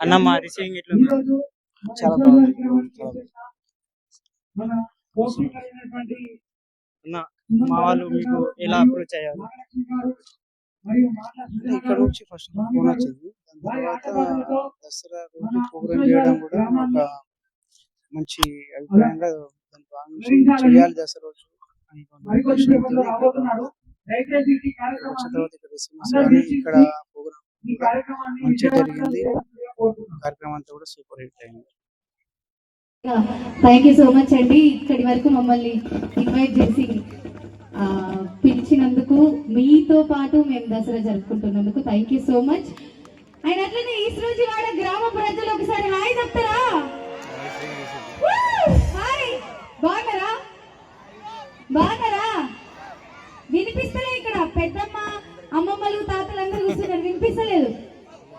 అన్న మా రిసీవింగ్ ఎట్లా? చాలా బాగుంది. అన్న మా వాళ్ళు మీకు ఎలా అప్రోచ్ అయ్యారు? ఇక్కడ నుంచి ఫస్ట్ ఫోన్ వచ్చింది. దాని తర్వాత దసరా రోజు ప్రోగ్రామ్ చేయడం కూడా ఒక మంచి అభిప్రాయంగా దాని భాగంగా చేయాలి దసరా రోజు వచ్చిన తర్వాత ఇక్కడ ఇక్కడ ప్రోగ్రామ్ మంచిగా జరిగింది. కార్యక్రమం అంతా కూడా సూపర్ హిట్ అయింది థ్యాంక్ యూ సో మచ్ అండి. ఇక్కడి వరకు మమ్మల్ని ఇన్వైట్ చేసి పిలిచినందుకు మీతో పాటు మేము Dasara జరుపుకుంటున్నందుకు thank you so much and అట్లనే ఈ రోజు వాడ గ్రామ ప్రజలు ఒకసారి హాయ్ చెప్తారా? హాయ్! బాగున్నారా? బాగున్నారా? వినిపిస్తలే ఇక్కడ పెద్దమ్మ అమ్మమ్మలు తాతలు అందరూ కూర్చున్నారు. వినిపిస్తలేదు.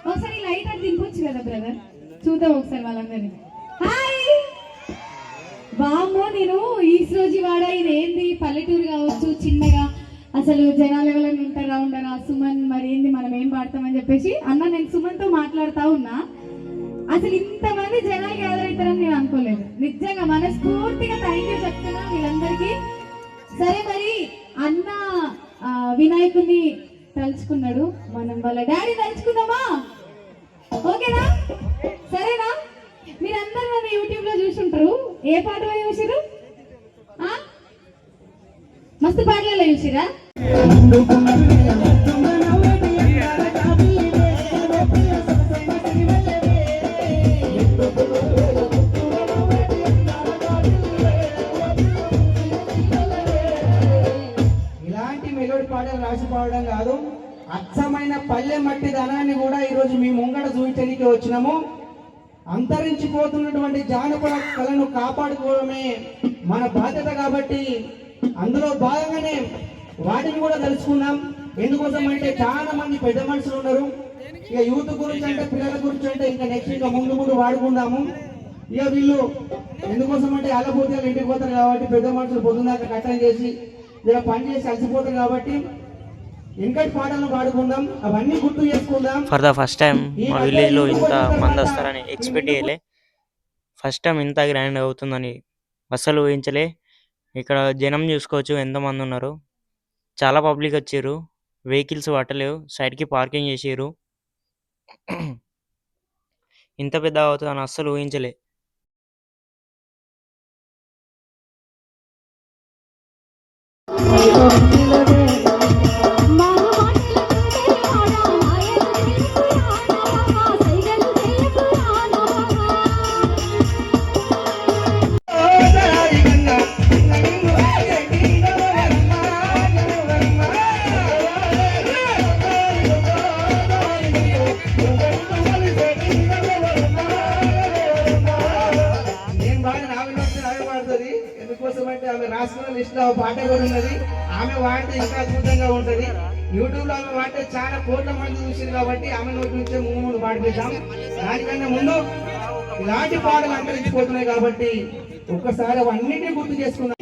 ఒకసారి లైట్ అది దింపొచ్చు కదా బ్రదర్ చూద్దాం ఒకసారి వాళ్ళందరినీ. హాయ్ వామ్మో నేను ఈ రోజు వాడ ఇది ఏంది పల్లెటూరు కావచ్చు చిన్నగా. అసలు జనాలు ఎవరైనా ఉంటారా ఉండరా? సుమన్ మరి ఏంది? మనం ఏం పాడతామని చెప్పేసి అన్న నేను సుమన్తో మాట్లాడుతా ఉన్నా. అసలు ఇంతమంది జనాలు గ్యాదర్ అవుతారని నేను అనుకోలేదు. నిజంగా మనస్ఫూర్తిగా థ్యాంక్ యూ చెప్తున్నా వీళ్ళందరికీ. సరే మరి అన్న ఆ, వినాయకుడిని తలుచుకున్నాడు. మనం వాళ్ళ డాడీ తలుచుకుందామా? ఓకేనా? సరేనా? మీరందరూ నన్ను యూట్యూబ్లో చూసుంటారు. ఏ పాట చూసిరు మస్తు పాటలలో చూసిరా ఇలాంటి మెలోడి పాటలు రాసి పాడడం కాదు. అచ్చమైన పల్లె మట్టి ధనాన్ని కూడా ఈరోజు మీ ముంగట చూపించడానికి వచ్చినాము. అంతరించిపోతున్నటువంటి జానపద కళను కాపాడుకోవడమే మన బాధ్యత కాబట్టి అందులో భాగంగానే వాటిని కూడా తెలుసుకున్నాం ఎందుకోసం అంటే చాలా మంది పెద్ద మనుషులు ఉన్నారు. ఇక యూత్ గురించి అంటే పిల్లల గురించి అంటే ఇంకా నెక్స్ట్ ఇంకా ముందు ముందు వాడుకుందాము. ఇక వీళ్ళు ఎందుకోసం అంటే అల్లపోతే ఇంటికి పోతారు కాబట్టి పెద్ద మనుషులు పొద్దున్నాక కట్టం చేసి ఇలా పని చేసి అలసిపోతారు కాబట్టి ఇంకటి పాటలు పాడుకుందాం. అవన్నీ గుర్తు చేసుకుందాం. ఫర్ ద ఫస్ట్ టైం మా విలేజ్లో ఇంత మంది వస్తారని ఎక్స్పెక్ట్ చేయలే. ఫస్ట్ టైం ఇంత గ్రాండ్ అవుతుందని అస్సలు ఊహించలే. ఇక్కడ జనం చూసుకోవచ్చు ఎంతమంది ఉన్నారు. చాలా పబ్లిక్ వచ్చారు. వెహికల్స్ పట్టలేవు సైడ్కి పార్కింగ్ చేసారు ఇంత పెద్ద అవుతుందని అస్సలు ఊహించలే. వస్తుంది ఎందుకోసం అంటే ఆమె రాసుకున్న లిస్ట్లో పాట కూడా ఉన్నది. ఆమె వాడితే ఇంకా అద్భుతంగా ఉంటది. యూట్యూబ్లో ఆమె వాడితే చాలా కోట్ల మంది చూసింది కాబట్టి ఆమె నోటి నుంచే మూడు మూడు పాడిపిద్దాం దానికన్నా ముందు ఇలాంటి పాటలు అంతరించిపోతున్నాయి కాబట్టి ఒక్కసారి అవన్నింటినీ గుర్తు చేసుకున్నాం